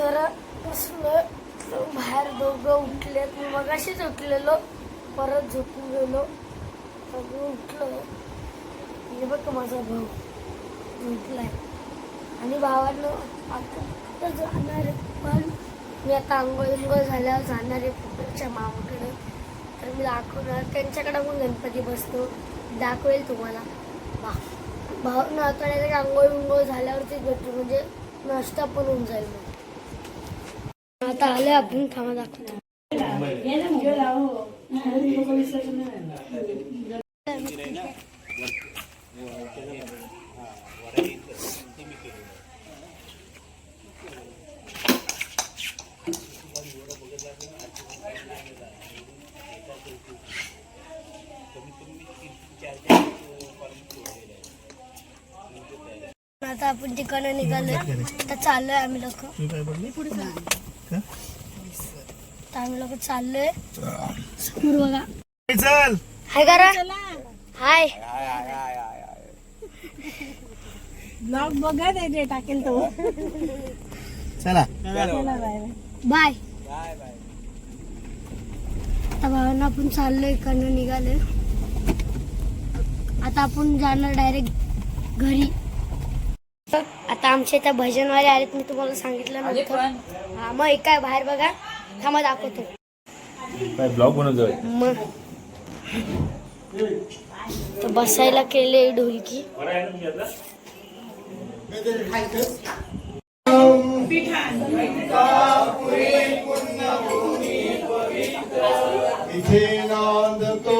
जरा बसलोय बाहेर दोघं उठलेत. मी मगाशीच उठलेलो परत झोपून गेलो. सगळं उठलो. हे बघ माझा भाऊ उठलाय. आणि भावानं आता कुठं जाणार आहे पण मी आता आंघोळ अंघोळ झाल्यावर जाणार आहे पुढच्या मामाकडे. तर मी दाखवणार त्यांच्याकडे पण गणपती बसतो. दाखवेल तुम्हाला. बा भाऊ आता आंघोळ विंघोळ झाल्यावरतीच भेटतो म्हणजे नाश्ता पण होऊन जाईल. मग आता आले आपण थांबा आता आपण तिकडनं निघालोय. आता चाललोय आम्ही लोक. आम्ही लोक चाललोय. समोर बघा. चल. हाय करा हाय. ब्लॉग बघा ते टाकेल तो. चला. बाय आता भावांना आपण चाललोय इकडनं निघालोय. आता आपण जाणार डायरेक्ट घरी. आता आमच्या इथं भजनवाले आलेत मी तुम्हाला सांगितलं नव्हतं हा मग एक काय बाहेर बघा. थांबा दाखवतो. काय ब्लॉग बनवत मग. तर बसायला केले ढोलकी. इथे नांदतो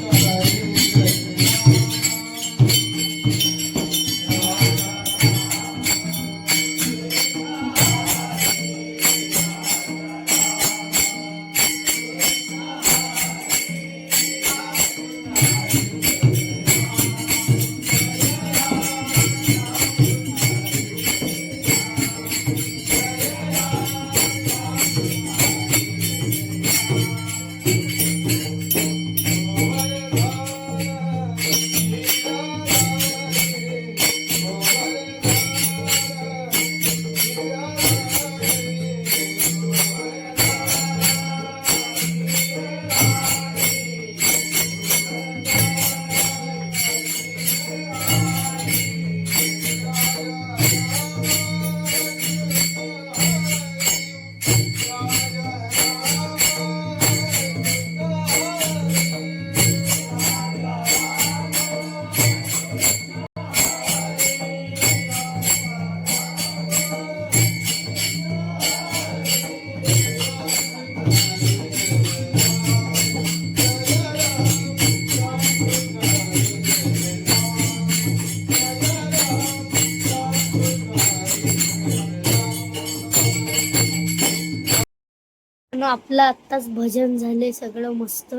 पंढरीनाथ आपलं आत्ताच भजन झाले सगळं मस्त.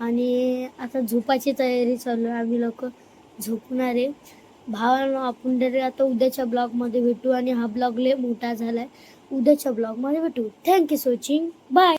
आणि आता झोपाची तयारी चालू आहे. आम्ही लोक झोपणार आहे. भावानं आपण डायरेक्ट आता उद्याच्या ब्लॉगमध्ये भेटू आणि हा ब्लॉग लय मोठा झालाय. उद्याच्या ब्लॉगमध्ये भेटू. Thank you so watching bye